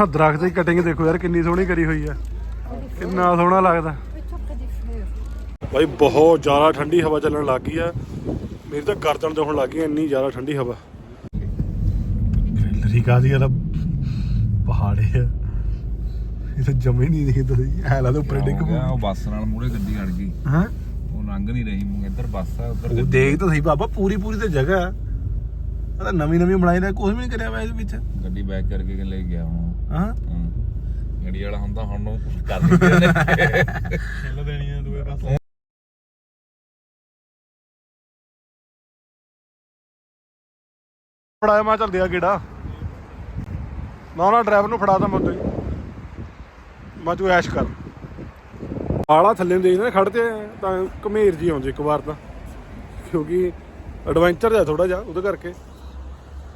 ਆਹ ਦਰਖਤ ਦੀ ਕਟਿੰਗ ਦੇਖੋ ਯਾਰ ਕਿੰਨੀ ਸੋਹਣੀ ਕਰੀ ਹੋਈ ਆ। ਕਿੰਨਾ ਸੋਹਣਾ ਲੱਗਦਾ। ਭਾਈ ਬਹੁਤ ਜ਼ਿਆਦਾ ਠੰਡੀ ਹਵਾ ਚੱਲਣ ਲੱਗ ਗਈ ਆ। ਮੇਰੀ ਤਾਂ ਗਰਦਨ ਤੇ ਹੋਣ ਲੱਗ ਗਈ ਇੰਨੀ ਜ਼ਿਆਦਾ ਠੰਡੀ ਹਵਾ। ਲਰੀ ਕਾਦੀ ਆ ਪਹਾੜੇ ਆ। ਇਹ ਤਾਂ ਜਮੇ ਨਹੀਂ ਦਿਖਦਾ ਸੀ ਐ ਲੱਗਦਾ ਉੱਪਰ ਡਿੱਗ ਹੋ ਪਊ। ਉਹ ਬੱਸ ਨਾਲ ਮੂਹਰੇ ਗੱਡੀ ਅੜ ਗਈ। ਹਾਂ? ਉਹ ਲੰਘ ਨਹੀਂ ਰਹੀ ਮੂੰਹ ਇੱਧਰ ਬੱਸ ਆ ਉੱਧਰ। ਦੇਖ ਤਾਂ ਸਹੀ ਬਾਬਾ ਪੂਰੀ ਪੂਰੀ ਤੇ ਜਗ੍ਹਾ ਆ। ਆ ਤਾਂ ਨਵੀਂ ਨਵੀਂ ਬਣਾਈ ਦਾ ਕੁਝ ਵੀ ਨਹੀਂ ਕਰਿਆ ਹੋਇਆ ਇਹਦੇ ਵਿੱਚ। ਗੱਡੀ ਬੈਕ ਕਰਕੇ ਲੈ ਗਿਆ ਹੁਣ। ਹਾਂ। ਹਾਂ। ਗੱਡੀ ਵਾਲਾ ਹੁੰਦਾ ਹੁਣ ਨੂੰ ਕਰ ਉਹਨੇ ਛਿੱਲ ਦੇਣੀ ਆ ਦੂਏ ਪਾਸੇ। ਫੜਾਇਆ ਮੈਂ ਚੱਲ ਦਿਆ ਗੇੜਾ। ਨਾ ਨਾ ਡਰਾਈਵਰ ਨੂੰ ਫੜਾ ਦਾਂ ਮੈਂ ਉੱਤੇ ਮੈਂ ਤੂੰ ਐਸ਼ ਕਰ। ਆਲਾ ਥੱਲੇ ਨੂੰ ਦੇਖਦੇ ਖੜਦੇ ਤਾਂ ਘਮੇਰ ਜੀ ਆਉਂਦੀ ਇੱਕ ਵਾਰ ਤਾਂ। ਕਿਉਂਕਿ ਐਡਵੈਂਚਰ ਜਿਹਾ ਥੋੜਾ ਜਿਹਾ ਉਹਦੇ ਕਰਕੇ।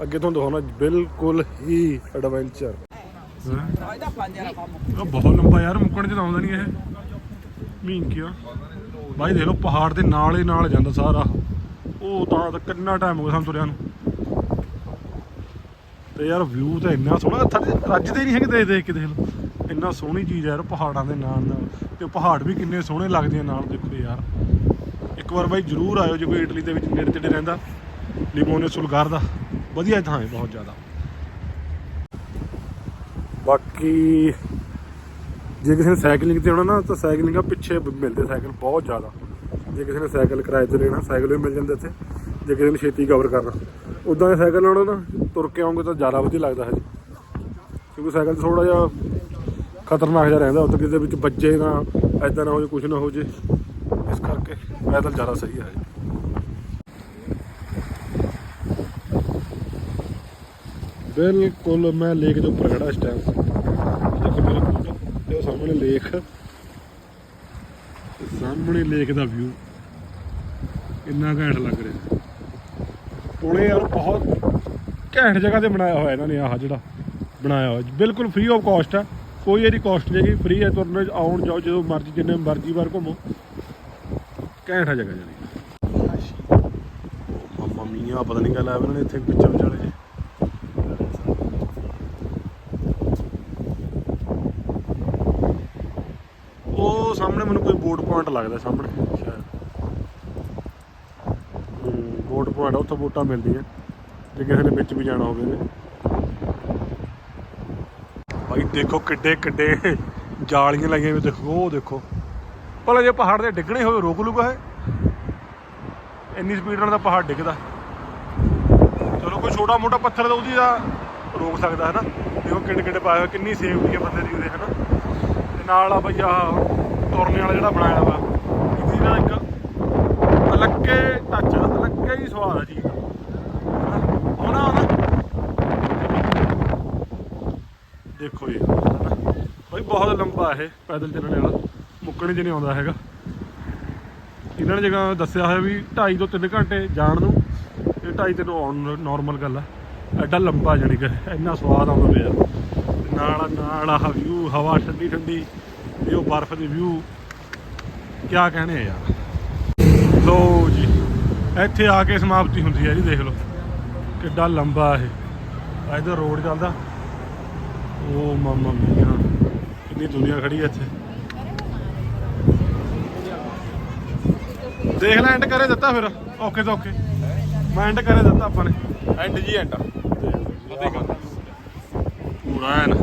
ਅੱਗੇ ਤੁਹਾਨੂੰ ਦਿਖਾਉਣਾ ਬਿਲਕੁਲ ਹੀ ਐਡਵੈਂਚਰ ਇਹ ਬਹੁਤ ਲੰਬਾ ਯਾਰ, ਮੁੱਕਣ ਚ ਤਾਂ ਆਉਂਦਾ ਨਹੀਂ ਇਹ। ਮੀਨ ਬਾਈ ਦੇਖ ਲਓ, ਪਹਾੜ ਦੇ ਨਾਲ ਹੀ ਨਾਲ ਜਾਂਦਾ ਸਾਰਾ। ਉਹ ਤਾਂ ਤਾਂ ਕਿੰਨਾ ਟਾਈਮ ਹੋ ਗਿਆ ਸਾਨੂੰ ਤੁਰਿਆਂ ਨੂੰ। ਤੇ ਯਾਰ ਵਿਊ ਤਾਂ ਇੰਨਾ ਸੋਹਣਾ ਥੱਲੇ ਰੱਜਦੇ ਨਹੀਂ ਹੈਗੇ ਦੇਖ ਦੇਖ ਕੇ ਦੇਖ ਲਓ। ਇੰਨਾ ਸੋਹਣੀ ਚੀਜ਼ ਹੈ ਯਾਰ, ਪਹਾੜਾਂ ਦੇ ਨਾਲ ਨਾਲ। ਤੇ ਪਹਾੜ ਵੀ ਕਿੰਨੇ ਸੋਹਣੇ ਲੱਗਦੇ ਆ ਨਾਲ, ਦੇਖੋ ਯਾਰ। ਇੱਕ ਵਾਰ ਬਾਈ ਜਰੂਰ ਆਇਓ ਜੇ ਕੋਈ ਇਟਲੀ ਦੇ ਵਿੱਚ ਨੇੜੇ ਤੇੜੇ ਰਹਿੰਦਾ। ਲਿਮੋਨੇ ਸੁਲਗਾਰ ਦਾ। ਵਧੀਆ ਥਾਂ ਹੈ ਬਹੁਤ ਜ਼ਿਆਦਾ। ਬਾਕੀ ਜੇ ਕਿਸੇ ਨੇ ਸਾਈਕਲਿੰਗ ਤੇ ਆਉਣਾ ਨਾ, ਤਾਂ ਸਾਈਕਲਿੰਗ ਆ ਪਿੱਛੇ ਮਿਲਦੇ ਸਾਈਕਲ ਬਹੁਤ ਜ਼ਿਆਦਾ। ਜੇ ਕਿਸੇ ਨੇ ਸਾਈਕਲ ਕਿਰਾਏ ਤੇ ਲੈਣਾ ਸਾਈਕਲ ਵੀ ਮਿਲ ਜਾਂਦੇ ਇੱਥੇ। ਜੇ ਕਿਸੇ ਨੇ ਛੇਤੀ ਕਵਰ ਕਰਨਾ। ਉਦਾਂ ਦੇ ਸਾਈਕਲ ਲਾਉਣਾ ਨਾ, ਤੁਰ ਕੇ ਆਉਂਗੇ ਤਾਂ ਜ਼ਿਆਦਾ ਵਧੀਆ ਲੱਗਦਾ ਹੈ ਜੀ। ਕਿਉਂਕਿ ਸਾਈਕਲ ਥੋੜਾ ਜਿਹਾ ਖਤਰਨਾਕ ਜਿਹਾ ਰਹਿੰਦਾ, ਉੱਥੇ ਕਿਸੇ ਵਿੱਚ ਵੱਜੇ ਨਾ ਐਦਾਂ ਨਾ ਹੋ ਜੇ ਕੁਝ ਨਾ ਹੋ ਜੇ ਇਸ ਕਰਕੇ ਪੈਦਲ ਜ਼ਿਆਦਾ ਸਹੀ ਹੈ ਬਿਲਕੁਲ ਮੈਂ ਲੇਕ ਦੇ ਉੱਪਰ ਖੜਾ ਇਸ ਟਾਈਮ ਦੇਖੋ ਮੇਰੇ ਕੋਲ ਤੇ ਸਾਹਮਣੇ ਲੇਕ। ਸਾਹਮਣੇ ਲੇਕ ਦਾ ਵਿਊ ਇੰਨਾ ਘੈਂਟ ਲੱਗ ਰਿਹਾ। ਪੁਲੇ ਯਾਰ ਬਹੁਤ ਘੈਂਟ ਜਗ੍ਹਾ ਤੇ ਬਣਾਇਆ ਹੋਇਆ ਇਹਨਾਂ ਨੇ ਆਹ ਜਿਹੜਾ ਬਣਾਇਆ ਹੋਇਆ। ਬਿਲਕੁਲ ਫ੍ਰੀ ਆਫ ਕਾਸਟ ਆ। ਕੋਈ ਇਹਦੀ ਕਾਸਟ ਨਹੀਂ ਹੈਗੀ। ਫ੍ਰੀ ਹੈ, ਤੁਰਨ, ਆਉਣ, ਜਾਓ, ਜਦੋਂ ਮਰਜ਼ੀ, ਜਿੰਨੇ ਮਰਜ਼ੀ ਵਾਰ ਘੁੰਮੋ। ਘੈਂਟ ਆ ਜਗ੍ਹਾ ਜਾਨੀ ਮੰਮਾ ਪਤਾ ਨਹੀਂ ਗੱਲ ਆ ਇਹਨਾਂ ਨੇ ਇੱਥੇ ਪਿੱਛੇ ਵਿਚਾਲੇ ਜੇ ਉਹ ਸਾਹਮਣੇ ਪੁਆਇੰਟ ਲੱਗਦਾ ਸਾਹਮਣੇ, ਸ਼ਾਇਦ। ਬੋਟ ਪੁਆਇੰਟ ਉੱਥੇ ਬੋਟਾਂ ਮਿਲਦੀਆਂ। ਜੇ ਕਿਸੇ ਨੇ ਵਿੱਚ ਵੀ ਜਾਣਾ ਹੋਵੇ ਨੇ ਭਾਈ ਦੇਖੋ ਕਿੱਡੇ ਕਿੱਡੇ ਜਾਲੀਆਂ ਲਾਈਆਂ ਵੀ ਦੇਖੋ, ਉਹ ਦੇਖੋ। ਭਲਾ ਜੇ ਪਹਾੜ ਦੇ ਡਿੱਗਣੇ ਹੋਵੇ, ਰੋਕ ਲੂਗਾ ਇਹ? ਇੰਨੀ ਸਪੀਡ ਨਾਲ ਤਾਂ ਪਹਾੜ ਡਿੱਗਦਾ। ਚਲੋ, ਕੋਈ ਛੋਟਾ ਮੋਟਾ ਪੱਥਰ ਤਾਂ ਉਹਦੀ ਦਾ ਰੋਕ ਸਕਦਾ ਹੈ ਨਾ ਦੇਖੋ ਕਿੱਡੇ ਕਿੱਡੇ ਪਾਇਆ ਹੋਏ, ਕਿੰਨੀ ਸੇਫਟੀ ਹੈ ਬੰਦੇ ਦੀ ਉਹਦੇ ਹੈ ਨਾ ਤੇ ਨਾਲ ਆ ਬਈ ਆਹ ਤੁਰਨੇ ਵਾਲਾ ਜਿਹੜਾ ਬਣਾਇਆ ਵਾ, ਇਹਦੀ ਨਾ ਇੱਕ ਅਲੱਗੇ ਟੱਚ ਅਲੱਗੇ ਹੀ ਸਵਾਦ ਆ ਜੀ। ਆਉਣਾ ਆਉਣਾ। ਦੇਖੋ ਜੀ, ਬਈ ਬਹੁਤ ਲੰਬਾ ਇਹ ਪੈਦਲ ਚੱਲਣ ਵਾਲਾ, ਮੁੱਕਣ ਚ ਨਹੀਂ ਆਉਂਦਾ ਹੈਗਾ। ਇਹਨਾਂ ਨੇ ਜਗ੍ਹਾ ਦੱਸਿਆ ਹੋਇਆ ਵੀ 2.5 ਤੋਂ 3 ਘੰਟੇ ਜਾਣ ਨੂੰ, ਤੇ 2.5 ਤੋਂ ਆਉਣ ਨੂੰ ਨਾਰਮਲ ਗੱਲ ਆ। ਐਡਾ ਲੰਬਾ ਜਾਣੀ ਕਿ ਇੰਨਾ ਸਵਾਦ ਆਉਂਦਾ ਪਿਆ। ਨਾਲ ਨਾਲ ਆਹ ਵਿਊ ਹਵਾ ਠੰਡੀ ਠੰਡੀ ਉਹ ਬਰਫ਼ ਦੇ ਵਿਊ ਕਿਆ ਕਹਣੇ ਆ ਯਾਰ। ਲੋ ਜੀ ਇੱਥੇ ਆ ਕੇ ਸਮਾਪਤੀ ਹੁੰਦੀ ਹੈ ਜੀ ਦੇਖ ਲਓ। ਕਿੱਡਾ ਲੰਬਾ ਇਹ। ਇਧਰ ਰੋਡ ਚੱਲਦਾ। ਉਹ ਮਾਮਾ ਮੀਆਂ ਕਿੰਨੀ ਦੁਨੀਆ ਖੜੀ ਹੈ ਇੱਥੇ। ਦੇਖ ਲੈ ਐਂਡ ਕਰੇ ਦਿੱਤਾ ਫਿਰ। ਓਕੇ ਤੋਂ ਓਕੇ। ਮੈਂ ਐਂਡ ਕਰੇ ਦਿੱਤਾ ਆਪਾਂ ਨੇ। ਐਂਡ ਜੀ ਐਂਡ ਪੂਰਾ ਐਨ।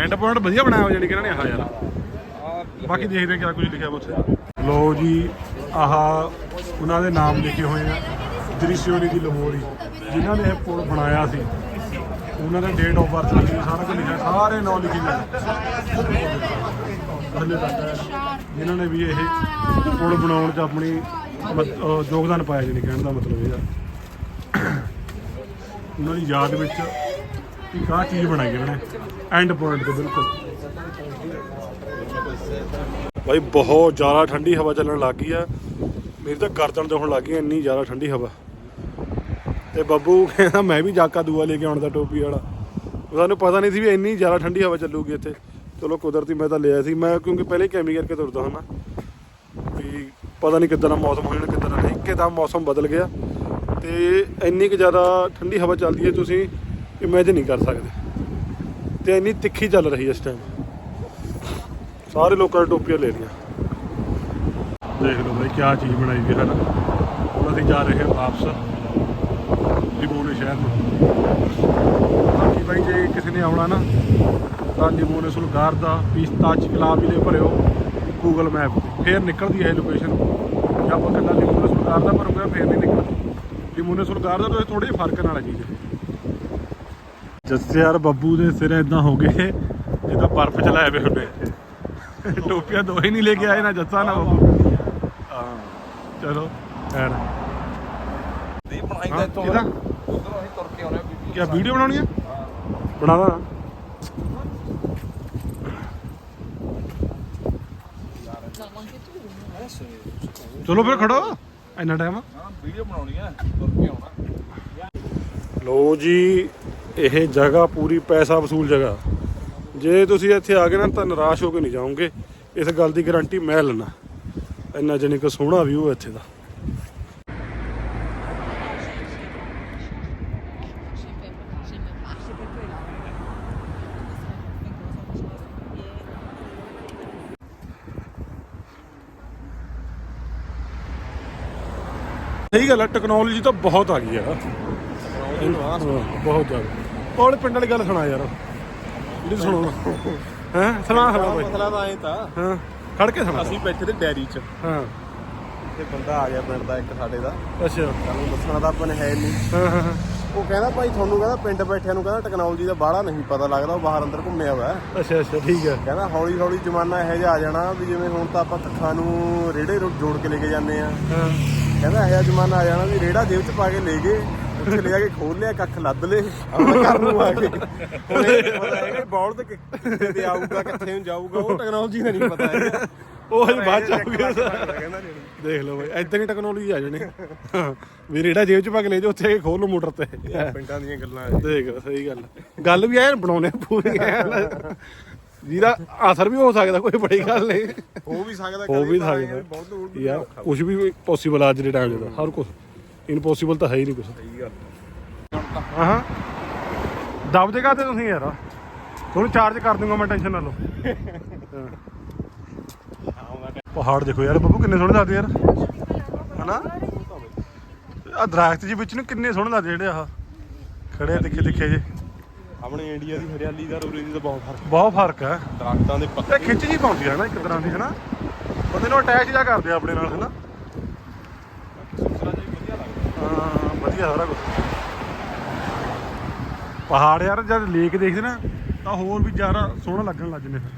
ਐਂਡ ਪੁਆਇੰਟ ਵਧੀਆ ਬਣਾਇਆ ਹੋਇਆ ਜਿਹੜੀ ਕਿ ਇਹਨਾਂ ਨੇ ਆਹ ਯਾਰ। ਬਾਕੀ ਦੇਖਦੇ ਹਾਂ ਕਿਆ ਕੁਝ ਲਿਖਿਆ ਉੱਥੇ। ਲੋ ਜੀ ਆਹ ਉਹਨਾਂ ਦੇ ਨਾਮ ਲਿਖੇ ਹੋਏ ਆ। ਦ੍ਰਿਸ਼ਯੋਨੀ ਦੀ ਲਹੋਰੀ ਜਿਨ੍ਹਾਂ ਨੇ ਇਹ ਪੁਲ ਬਣਾਇਆ ਸੀ। ਉਹਨਾਂ ਦਾ ਡੇਟ ਆਫ ਬਰਥ ਲਿਖੀ ਹੋਈ, ਸਾਰਾ ਕੁਝ ਲਿਖਿਆ ਸਾਰੇ ਨਾਮ ਲਿਖੇ ਹੈ। ਜਿਨ੍ਹਾਂ ਨੇ ਵੀ ਇਹ ਪੁਲ ਬਣਾਉਣ 'ਚ ਆਪਣੀ ਯੋਗਦਾਨ ਪਾਇਆ ਜਿਹਨੇ ਕਹਿਣ ਦਾ ਮਤਲਬ ਇਹ ਆ। ਉਹਨਾਂ ਦੀ ਯਾਦ ਵਿੱਚ ਇੱਕ ਆਹ ਚੀਜ਼ ਬਣਾਈ ਉਹਨਾਂ ਨੇ। ਐਂਡ ਪੁਆਇੰਟ ਤੇ ਬਿਲਕੁਲ। ਭਾਈ ਬਹੁਤ ਜ਼ਿਆਦਾ ਠੰਡੀ ਹਵਾ ਚੱਲਣ ਲੱਗ ਗਈ ਆ। ਮੇਰੀ ਤਾਂ ਗਰਦਨ ਤੇ ਲੱਗ ਗਈ, ਇੰਨੀ ਜ਼ਿਆਦਾ ਠੰਡੀ ਹਵਾ। ਤੇ ਬੱਬੂ ਕਹਿੰਦਾ, ਮੈਂ ਵੀ ਜਾਕਾ ਦੂਆ ਲੈ ਕੇ ਆਉਣ ਦਾ ਟੋਪੀ ਵਾਲਾ। ਸਾਨੂੰ ਪਤਾ ਨਹੀਂ ਸੀ ਵੀ ਇੰਨੀ ਜ਼ਿਆਦਾ ਠੰਡੀ ਹਵਾ ਚੱਲੂਗੀ ਇੱਥੇ। ਚਲੋ, ਕੁਦਰਤੀ ਮੈਂ ਤਾਂ ਲਿਆ ਸੀ। ਮੈਂ ਕਿਉਂਕਿ ਪਹਿਲੇ ਕੈਮੀ ਕਰਕੇ ਤੁਰਦਾ ਹੁੰਦਾ। ਵੀ ਪਤਾ ਨਹੀਂ ਕਿੱਦਾਂ ਦਾ ਮੌਸਮ ਹੋ ਜਾਣਾ ਕਿੱਦਾਂ ਦਾ ਨਹੀਂ। ਇੱਕਦਮ ਮੌਸਮ ਬਦਲ ਗਿਆ। ਤੇ ਇੰਨੀ ਕੁ ਜ਼ਿਆਦਾ ਠੰਡੀ ਹਵਾ ਚੱਲਦੀ ਹੈ, ਤੁਸੀਂ ਇਮੇਜਿਨ ਨਹੀਂ ਕਰ ਸਕਦੇ। ਤੇ ਇੰਨੀ ਤਿੱਖੀ ਚੱਲ ਰਹੀ ਇਸ ਟਾਈਮ ਸਾਰੇ ਲੋਕਾਂ ਨੇ ਟੋਪੀਆਂ ਲੈ ਲਈਆਂ। ਦੇਖ ਲਓ ਬਾਈ ਕੀ ਚੀਜ਼ ਬਣਾਈ ਵੀ ਹੈ ਨਾ। ਹੁਣ ਅਸੀਂ ਜਾ ਰਹੇ ਹਾਂ ਵਾਪਸ ਲਿਬੋਨੇ ਸ਼ਹਿਰ ਨੂੰ। ਬਾਕੀ ਬਾਈ, ਜੇ ਕਿਸੇ ਨੇ ਆਉਣਾ ਨਾ, ਤਾਂ ਲਿਬੋਨੇ ਸੁਲਗਾਰ ਦਾ ਪੀਸਤਾ ਚਿਕਲਾ ਵੀ ਦੇ ਭਰਿਓ ਗੂਗਲ ਮੈਪ ਤੇ। ਫੇਰ ਨਿਕਲਦੀ ਹੈ ਲੋਕੇਸ਼ਨ ਜੇ ਆਪਾਂ ਕੱਲਾ ਲਿਬੋਨੇ ਸੁਲਗਾਰ ਦਾ ਭਰੂਗੇ, ਫੇਰ ਨਹੀਂ ਨਿਕਲਦੀ। ਲਿਬੋਨੇ ਸੁਲਗਾਰ ਦਾ ਤਾਂ ਥੋੜੀ ਜਿਹੀ ਫ਼ਰਕ ਨਾਲ ਹੈ ਚੀਜ਼। ਜੱਸੇ ਯਾਰ ਬੱਬੂ ਦੇ ਸਿਰ ਇਦਾਂ ਹੋ ਗਏ। ਜਿੱਦਾਂ ਬਰਫ਼ ਚਲਾਏ ਵੇ ਹੁੰਦੇ ਟੋਪੀਆਂ ਦੋ ਹੀ ਨਹੀਂ ਲੈ ਕੇ ਆਏ ਨਾ ਜੱਸਾ ਨਾ ਬੱਬੂ। ਹਾਂ ਚਲੋ ਐਨ। ਦੀ ਬਣਾਈ ਦਾ ਕਿਹਦਾ? ਉਧਰੋਂ ਅਸੀਂ ਤੁਰ ਕੇ ਆਉਣੇ ਕੀ ਵੀਡੀਓ ਬਣਾਉਣੀ ਹੈ ਬਣਾ ਦਾਂ। ਚਲੋ ਫਿਰ ਖੜੋ। ਇੰਨਾ ਟਾਈਮ ਹਾਂ ਵੀਡੀਓ ਬਣਾਉਣੀ ਹੈ ਤੁਰ ਕੇ ਆਉਣਾ। ਲੋ ਜੀ ਇਹ ਜਗ੍ਹਾ ਪੂਰੀ ਪੈਸਾ ਵਸੂਲ ਜਗ੍ਹਾ। ਜੇ ਤੁਸੀਂ ਇੱਥੇ ਆ ਗਏ ਨਾ ਤਾਂ ਨਿਰਾਸ਼ ਹੋ ਕੇ ਨਹੀਂ ਜਾਓਗੇ। ਇਸ ਗੱਲ ਦੀ ਗਾਰੰਟੀ ਮੈਂ ਲੈਣਾ ਇੰਨਾ ਜਣੀ ਕਿ ਸੋਹਣਾ ਵਿਊ ਹੈ ਇੱਥੇ ਦਾ। ਸਹੀ ਗੱਲ ਹੈ ਟੈਕਨੋਲੋਜੀ ਤਾਂ ਬਹੁਤ ਆ ਗਈ ਹਾਂ, ਬਹੁਤ ਜ਼ਿਆਦਾ ਪੌਲੇ ਪਿੰਡ ਵਾਲੀ ਗੱਲ ਸੁਣਾ ਯਾਰ। ਜਿਹੜੀ ਸੁਣਾਉਣਾ ਹੈ? ਸੁਣਾ ਸੁਣਾ ਬਾਈ। ਮਸਲਾ ਤਾਂ ਐ ਤਾਂ। ਹਾਂ ਖੜ ਕੇ ਸੁਣਾ। ਅਸੀਂ ਬੈਠੇ ਤੇ ਡੈਰੀ 'ਚ। ਹਾਂ। ਤੇ ਬੰਦਾ ਆ ਗਿਆ ਪਿੰਡ ਦਾ ਇੱਕ ਸਾਡੇ ਦਾ। ਅੱਛਾ। ਸਾਨੂੰ ਦੱਸਣਾ ਤਾਂ ਆਪਾਂ ਨੇ ਹੈ ਨਹੀਂ। ਹਾਂ ਹਾਂ ਹਾਂ। ਉਹ ਕਹਿੰਦਾ ਭਾਈ ਤੁਹਾਨੂੰ ਕਹਿੰਦਾ ਪਿੰਡ ਬੈਠਿਆਂ ਨੂੰ ਕਹਿੰਦਾ ਟੈਕਨੋਲੋਜੀ ਦਾ ਬਾਹਲਾ ਨਹੀਂ ਪਤਾ ਲੱਗਦਾ ਉਹ ਬਾਹਰ ਅੰਦਰ ਘੁੰਮਿਆ ਹੋਇਆ। ਅੱਛਾ ਅੱਛਾ ਠੀਕ ਹੈ ਕਹਿੰਦਾ ਹੌਲੀ ਹੌਲੀ ਜ਼ਮਾਨਾ ਇਹੋ ਜਿਹਾ ਆ ਜਾਣਾ ਵੀ ਜਿਵੇਂ ਹੁਣ ਤਾਂ ਆਪਾਂ ਕੱਖਾਂ ਨੂੰ ਰੇੜੇ ਜੋੜ ਕੇ ਲੈ ਕੇ ਜਾਂਦੇ ਆ। ਹਾਂ। ਕਹਿੰਦਾ ਇਹੋ ਜਿਹਾ ਜ਼ਮਾਨਾ ਆ ਜਾਣਾ ਵੀ ਰੇੜਾ ਜੇਬ 'ਚ ਪਾ ਕੇ ਲੈ ਗਏ। ਉੱਥੇ ਲੈ ਜਾ ਕੇ ਖੋਲ ਲਿਆ ਕੱਖ ਲੱਦ ਲੇ ਆਪਣੇ ਘਰ ਨੂੰ ਆ ਕੇ ਹੁਣ ਇਹ ਪਤਾ ਹੈਗਾ ਬੌਲ ਤੇ ਕਿੱਥੇ ਤੇ ਆਊਗਾ ਕਿੱਥੇ ਨੂੰ ਜਾਊਗਾ ਉਹ ਟੈਕਨੋਲੋਜੀ ਦਾ ਨਹੀਂ ਪਤਾ ਹੈਗਾ। ਉਹ ਹਜੇ ਬਾਅਦ ਚ ਆਊਗਾ। ਦੇਖ ਲਓ ਬਾਈ ਏਦਾਂ ਹੀ ਟੈਕਨੋਲੋਜੀ ਆ ਜਾਣੀ। ਵੀ ਰੇੜਾ ਜੇਬ ਚ ਪਾ ਕੇ ਲੈ ਜਾ ਉੱਥੇ ਆ ਕੇ ਖੋਲ ਲਓ ਮੋਟਰ ਤੇ। ਪਿੰਡਾਂ ਦੀਆਂ ਗੱਲਾਂ ਦੇਖ ਸਹੀ ਗੱਲ। ਗੱਲ ਵੀ ਐਨ ਬਣਾਉਣੇ ਪੂਰੀ ਐਨ। ਜਿਹਦਾ ਅਸਰ ਵੀ ਹੋ ਸਕਦਾ ਕੋਈ ਬੜੀ ਗੱਲ ਨਹੀਂ। ਹੋ ਵੀ ਸਕਦਾ ਹੋ ਵੀ ਸਕਦਾ। ਯਾਰ ਕੁਝ ਵੀ ਪੋਸੀਬਲ ਅੱਜ ਦੇ ਟਾਈਮ ਹਰ ਕੁਝ ਇਨਪੋਸੀਬਲ ਤਾਂ ਹੈ ਹੀ ਨਹੀਂ ਕੁਝ ਸਹੀ ਗੱਲ ਹਾਂ। ਦਬ ਜਗਾ ਤੇ ਤੁਸੀਂ ਯਾਰ? ਤੁਹਾਨੂੰ ਚਾਰਜ ਕਰ ਦੂੰਗਾ ਮੈਂ ਟੈਨਸ਼ਨ ਨਾ ਲਓ ਹਾਂ। ਪਹਾੜ ਦੇਖੋ ਯਾਰ ਬੱਬੂ ਕਿੰਨੇ ਸੋਹਣੇ ਲੱਗਦੇ ਯਾਰ। ਹਨਾ? ਆ ਦਰਖਤ ਜੀ ਵਿੱਚ ਨੂੰ ਕਿੰਨੇ ਸੋਹਣੇ ਲੱਗਦੇ ਜਿਹੜੇ ਆਹ ਖੜੇ ਤਿੱਖੇ ਤਿੱਖੇ ਜੇ। ਆਪਣੇ ਇੰਡੀਆ ਦੀ ਹਰਿਆਲੀ ਦਾ ਰੂਰੇ ਦੀ ਤਾਂ ਬਹੁਤ ਫ਼ਰਕ ਬਹੁਤ ਫ਼ਰਕ ਹੈ। ਦਰਖਤਾਂ ਦੇ ਪੱਤੇ ਖਿੱਚ ਜੀ ਪਾਉਂਦੀ ਹੈ ਨਾ ਇੱਕ ਤਰ੍ਹਾਂ ਦੀ ਹਨਾ? ਬੰਦੇ ਨੂੰ ਅਟੈਚ ਜਾ ਕਰਦੇ ਆ ਆਪਣੇ ਨਾਲ ਹਨਾ? ਸੁਸਰਾ ਜੀ ਵਧੀਆ ਲੱਗਦਾ ਹਾਂ ਸਾਰਾ ਕੁਝ ਪਹਾੜ ਯਾਰ, ਜਦ ਲੇਕ ਦੇਖਦੇ ਨਾ, ਤਾਂ ਹੋਰ ਵੀ ਜ਼ਿਆਦਾ ਸੋਹਣਾ ਲੱਗਣ ਲੱਗ ਜਾਂਦੇ ਫਿਰ।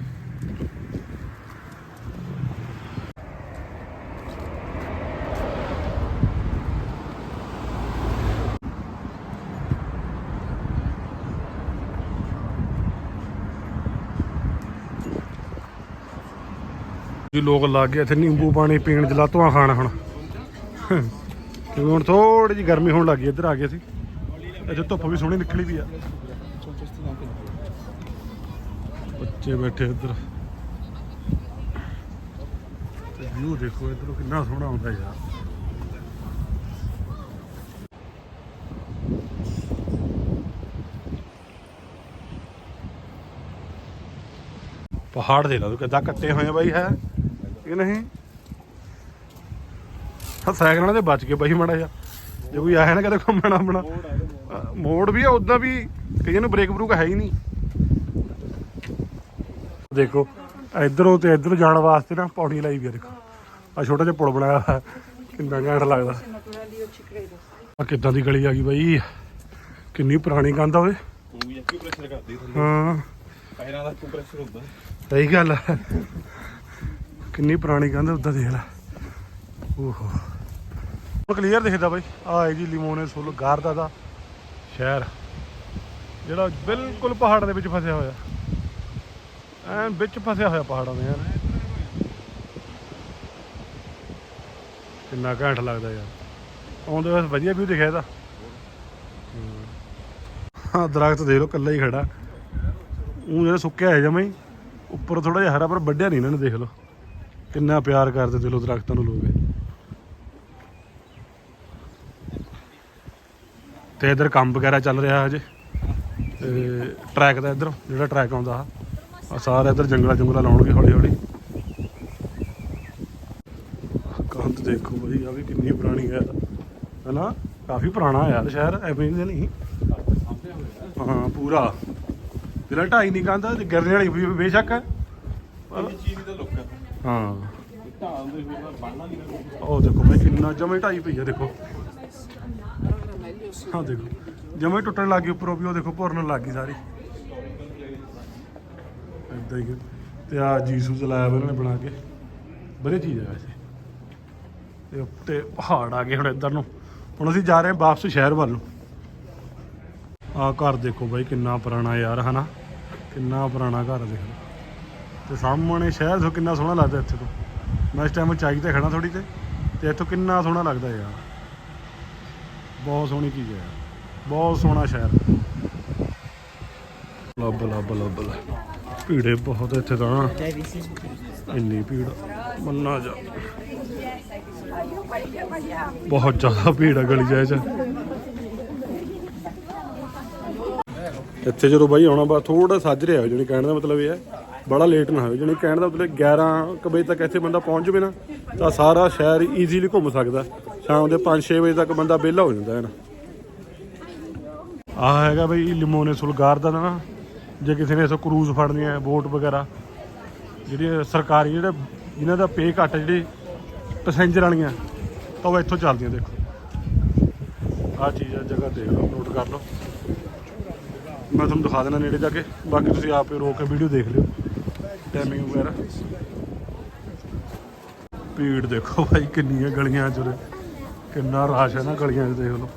ਜੀ ਲੋਕ ਲੱਗ ਗਏ, ਇੱਥੇ ਨਿੰਬੂ ਪਾਣੀ ਪੀਣ ਜਲਾਤੋਆਂ ਖਾਣ ਹੁਣ। ਕਿਉਂਕਿ ਹੁਣ ਥੋੜੀ ਜਿਹੀ ਗਰਮੀ ਹੋਣ ਲੱਗੀ ਇੱਧਰ ਆ ਗਏ ਸੀ ਇੱਥੇ ਧੁੱਪ ਵੀ ਸੋਹਣੀ ਨਿਕਲੀ ਵੀ ਆ। ਬੱਚੇ ਬੈਠੇ ਇੱਧਰ। ਤੇ ਵਿਊ ਦੇਖੋ ਇੱਧਰੋਂ ਕਿੰਨਾ ਸੋਹਣਾ ਆਉਂਦਾ ਯਾਰ। ਪਹਾੜ ਦੇ ਲਾ ਤੂੰ ਕਿੱਦਾਂ ਕੱਟੇ ਹੋਏ ਬਾਈ, ਹੈ ਕਿ ਨਹੀਂ? ਸਾਈਕਲ ਨਾਲ ਤੇ ਬਚ ਕੇ ਬਾਈ ਮਾੜਾ ਜਾ ਜੇ ਕੋਈ ਆਇਆ ਨਾ ਕਦੇ ਘੁੰਮਣਾ ਆਪਣਾ। ਮੋੜ ਵੀ ਆ ਉਦਾਂ ਵੀ ਕਈਆਂ ਨੂੰ ਬ੍ਰੇਕ ਬਰੂਕ ਹੈ ਹੀ ਨਹੀਂ। ਦੇਖੋ, ਇਧਰੋਂ ਤੇ ਇਧਰੋਂ ਜਾਣ ਵਾਸਤੇ ਨਾ ਪੌੜੀ ਲਾਈ ਵੀ ਆ ਦੇਖੋ। ਆ ਛੋਟਾ ਜਿਹਾ ਪੁਲ ਬਣਾਇਆ ਹੋਇਆ। ਕਿੰਨਾ ਘੈਂਟ ਲੱਗਦਾ। ਆ ਕਿੱਦਾਂ ਦੀ ਗਲੀ ਆ ਗਈ ਬਾਈ? ਕਿੰਨੀ ਪੁਰਾਣੀ ਕੰਧ ਆ ਓਏ। ਹਾਂ। ਪੈਰਾਂ ਦਾ ਪ੍ਰੈਸ਼ਰ ਹੁੰਦਾ ਸਹੀ ਗੱਲ ਹੈ ਕਿੰਨੀ ਪੁਰਾਣੀ ਕੰਧ ਉਦਾਂ ਦੇਖ ਲੈ। ਓਹੋ। ਕਲੀਅਰ ਦਿਖਦਾ ਬਾਈ। ਆ ਹੈ ਜੀ ਲਿਮੋਨੇ ਸੁਲ, ਗਾਰਦਾ ਦਾ ਸ਼ਹਿਰ। ਜਿਹੜਾ ਬਿਲਕੁਲ ਪਹਾੜਾਂ ਦੇ ਵਿੱਚ ਫਸਿਆ ਹੋਇਆ। ਐਨ ਵਿੱਚ ਫਸਿਆ ਹੋਇਆ ਪਹਾੜਾਂ ਦੇ, ਯਾਰ। ਕਿੰਨਾ ਘੈਂਟ ਲੱਗਦਾ ਯਾਰ। ਆਉਂਦੇ ਹੋਏ ਵਧੀਆ ਵੀ ਦਿਖਿਆ ਇਹਦਾ। ਹਾਂ। ਦਰਖਤ ਦੇਖ ਲਓ ਕੱਲਾ ਹੀ ਖੜਾ। ਉਹ ਜਿਹੜਾ ਸੁੱਕਿਆ ਹੈ ਜਮਾ ਹੀ, ਉੱਪਰ ਥੋੜਾ ਜਿਹਾ ਹਰਾ ਪਰ ਵੱਡਿਆ ਨਹੀਂ ਇਹਨਾਂ ਨੇ, ਦੇਖ ਲਓ। ਕਿੰਨਾ ਪਿਆਰ ਕਰਦੇ ਦਿਲੋਂ ਦਰਖਤਾਂ ਨੂੰ ਲੋਕ। ਤੇ ਇਧਰ ਕੰਮ ਵਗੈਰਾ ਚੱਲ ਰਿਹਾ ਹਜੇ। ਤੇ ਟਰੈਕ ਦਾ ਇੱਧਰ ਜਿਹੜਾ ਟਰੈਕ ਆਉਂਦਾ ਆ ਸਾਰਾ ਇੱਧਰ ਜੰਗਲਾ ਜੰਗਲਾ ਲਾਉਣਗੇ ਹੌਲੀ ਹੌਲੀ। ਕੰਧ ਦੇਖੋ ਬਈ ਆ ਵੀ ਕਿੰਨੀ ਪੁਰਾਣੀ ਹੈ। ਹਨਾ? ਕਾਫੀ ਪੁਰਾਣਾ ਯਾਰ ਸ਼ਹਿਰ ਐਵੇਂ ਦੇ ਨਹੀਂ। ਹਾਂ ਪੂਰਾ। ਜਿਹੜਾ ਢਾਈ ਨਹੀਂ ਤੇ ਗਿਰਨੇ ਵਾਲੀ ਵੀ ਬੇਸ਼ੱਕ ਹੈ। ਚੀਜ਼ ਦਾ ਲੁੱਕ ਹੈ। ਹਾਂ। ਢਾਲ ਦੇ ਹੋਰ ਬਣਨਾ ਨਹੀਂ ਉਹ ਦੇਖੋ ਬਈ ਕਿੰਨਾ ਜਮੇ ਢਾਈ ਪਈ ਆ ਦੇਖੋ। ਹਾਂ ਦੇਖੋ, ਜਮੇ ਟੁੱਟਣ ਲੱਗ ਗਈ ਉੱਪਰੋਂ ਵੀ, ਉਹ ਦੇਖੋ ਭੁਰਨ ਲੱਗ ਗਈ ਸਾਰੀ। ਏਦਾਂ ਹੀ ਤੇ ਆ ਜੀਸੂ ਚਲਾਇਆ ਵਾ ਇਹਨਾਂ ਨੇ ਬਣਾ ਕੇ। ਵਧੀਆ ਚੀਜ਼ ਹੈ ਵੈਸੇ। ਤੇ ਉੱਤੇ ਪਹਾੜ ਆ ਗਏ ਹੁਣ ਇੱਧਰ ਨੂੰ। ਹੁਣ ਅਸੀਂ ਜਾ ਰਹੇ ਹਾਂ ਵਾਪਸ ਸ਼ਹਿਰ ਵੱਲ ਨੂੰ। ਆ ਘਰ ਦੇਖੋ ਬਾਈ, ਕਿੰਨਾ ਪੁਰਾਣਾ ਯਾਰ, ਹਨਾ? ਕਿੰਨਾ ਪੁਰਾਣਾ ਘਰ ਦੇਖ। ਤੇ ਸਾਹਮਣੇ ਸ਼ਹਿਰ ਤੋਂ ਕਿੰਨਾ ਸੋਹਣਾ ਲੱਗਦਾ ਇੱਥੇ ਤੋਂ। ਮੈਂ ਇਸ ਟਾਈਮ ਉਚਾਈ ਤੇ ਖੜਾ ਥੋੜੀ ਤੇ। ਤੇ ਇੱਥੋਂ ਕਿੰਨਾ ਸੋਹਣਾ ਲੱਗਦਾ ਯਾਰ। ਬਹੁਤ ਸੋਹਣੀ ਚੀਜ਼ ਹੈ ਬਹੁਤ ਸੋਹਣਾ ਸ਼ਹਿਰ। ਲੱਭ ਲੱਭ ਲੱਭ ਭੀੜੇ ਬਹੁਤ ਇੱਥੇ ਤਾਂ। ਇੰਨੀ ਭੀੜ। ਮੰਨਾ ਜਾ। ਬਹੁਤ ਜ਼ਿਆਦਾ ਭੀੜ ਹੈ ਗਲੀ ਜਾਇ ਚ। ਇੱਥੇ ਜਦੋਂ ਬਾਈ ਆਉਣਾ, ਬਾ ਥੋੜਾ ਸੱਜ ਰਿਹਾ ਜਾਨੀ ਕਹਿਣ ਦਾ ਮਤਲਬ ਇਹ ਹੈ। ਬੜਾ ਲੇਟ ਨਾ ਹੋਵੇ। ਜਾਨੀ ਕਹਿਣ ਦਾ ਮਤਲਬ 11 ਕੁ ਵਜੇ ਤੱਕ ਇੱਥੇ ਬੰਦਾ ਪਹੁੰਚ ਜਵੇ ਨਾ, ਤਾਂ ਸਾਰਾ ਸ਼ਹਿਰ ਈਜ਼ੀਲੀ ਘੁੰਮ ਸਕਦਾ। ਸ਼ਾਮ ਦੇ 5-6 ਵਜੇ ਤੱਕ ਬੰਦਾ ਵਿਹਲਾ ਹੋ ਜਾਂਦਾ ਹੈ ਨਾ। ਆਹ ਹੈਗਾ ਬਈ ਲਿਮੋਨੇ ਸੁਲਗਾਰ ਦਾ ਨਾ, ਜੇ ਕਿਸੇ ਨੇ ਇਸੋ ਕਰੂਜ਼ ਫੜਨੀ ਹੈ ਬੋਟ ਵਗੈਰਾ। ਜਿਹੜੀ ਸਰਕਾਰੀ ਜਿਹੜੇ ਜਿਨ੍ਹਾਂ ਦਾ ਪੇ ਘੱਟ ਜਿਹੜੇ ਪੈਸੇਂਜਰ ਵਾਲੀਆਂ, ਤਾਂ ਉਹ ਇੱਥੋਂ ਚੱਲਦੀਆਂ ਦੇਖੋ। ਆਹ ਚੀਜ਼ ਆ, ਜਗ੍ਹਾ ਦੇਖ ਲਓ ਨੋਟ ਕਰ ਲਓ। ਮੈਂ ਤੁਹਾਨੂੰ ਦਿਖਾ ਦੇਣਾ ਨੇੜੇ ਜਾ ਕੇ। ਬਾਕੀ ਤੁਸੀਂ ਆਪੇ ਰੋਕ ਕੇ ਵੀਡੀਓ ਦੇਖ ਲਿਓ ਟਾਈਮਿੰਗ ਵਗੈਰਾ। ਭੀੜ ਦੇਖੋ ਭਾਈ ਕਿੰਨੀਆਂ ਗਲੀਆਂ ਚ ਉਰੇ। ਕਿੰਨਾ ਰਸ਼ ਹੈ ਨਾ ਗਲੀਆਂ 'ਚ ਦੇਖ ਲਓ।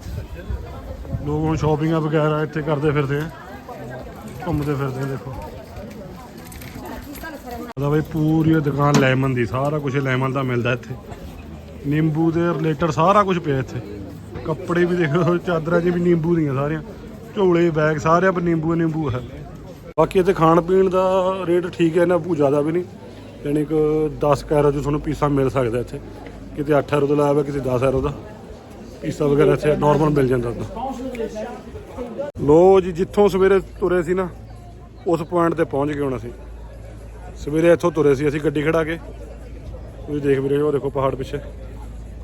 ਲੋਕ ਹੁਣ ਸ਼ਾਪਿੰਗਾਂ ਵਗੈਰਾ ਇੱਥੇ ਕਰਦੇ ਫਿਰਦੇ ਆ। ਘੁੰਮਦੇ ਫਿਰਦੇ ਆ, ਦੇਖੋ। ਉਹਦਾ ਬਈ ਪੂਰੀ ਦੁਕਾਨ ਲੈਮਨ ਦੀ, ਸਾਰਾ ਕੁਝ ਲੈਮਨ ਦਾ ਮਿਲਦਾ ਇੱਥੇ। ਨਿੰਬੂ ਦੇ ਰਿਲੇਟਡ ਸਾਰਾ ਕੁਝ ਪਿਆ ਇੱਥੇ। ਕੱਪੜੇ ਵੀ ਦੇਖੋ, ਚਾਦਰਾਂ 'ਚ ਵੀ ਨਿੰਬੂ ਦੀਆਂ ਸਾਰੀਆਂ। ਝੋਲੇ ਬੈਗ ਸਾਰਿਆਂ ਪਰ ਨਿੰਬੂ ਨਿੰਬੂ ਹੈ ਬਾਕੀ ਇੱਥੇ ਖਾਣ ਪੀਣ ਦਾ ਰੇਟ ਠੀਕ ਹੈ ਨਾ ਬਹੁਤ ਜ਼ਿਆਦਾ ਵੀ ਨਹੀਂ। ਯਾਨੀ ਕਿ 10 ਕੈਰੋ 'ਚ ਤੁਹਾਨੂੰ ਪੀਸਾ ਮਿਲ ਸਕਦਾ ਇੱਥੇ। ਕਿਤੇ 8 ਐਰੋ ਦਾ ਲਾਇਆ ਹੋਇਆ ਕਿਤੇ 10 ਐਰੋ ਦਾ। ਪੀਸਾ ਵਗੈਰਾ ਇੱਥੇ ਨਾਰਮਲ ਮਿਲ ਜਾਂਦਾ ਉੱਦਾਂ। ਲੋ ਜੀ ਜਿੱਥੋਂ ਸਵੇਰੇ ਤੁਰੇ ਸੀ ਨਾ ਉਸ ਪੁਆਇੰਟ ਤੇ ਪਹੁੰਚ ਗਏ ਹੁਣ ਅਸੀਂ। ਸਵੇਰੇ ਇੱਥੋਂ ਤੁਰੇ ਸੀ ਅਸੀਂ ਗੱਡੀ ਖੜਾ ਕੇ। ਤੁਸੀਂ ਦੇਖ ਵੀ ਰਹੇ ਹੋ ਉਹ ਦੇਖੋ ਪਹਾੜ ਪਿੱਛੇ।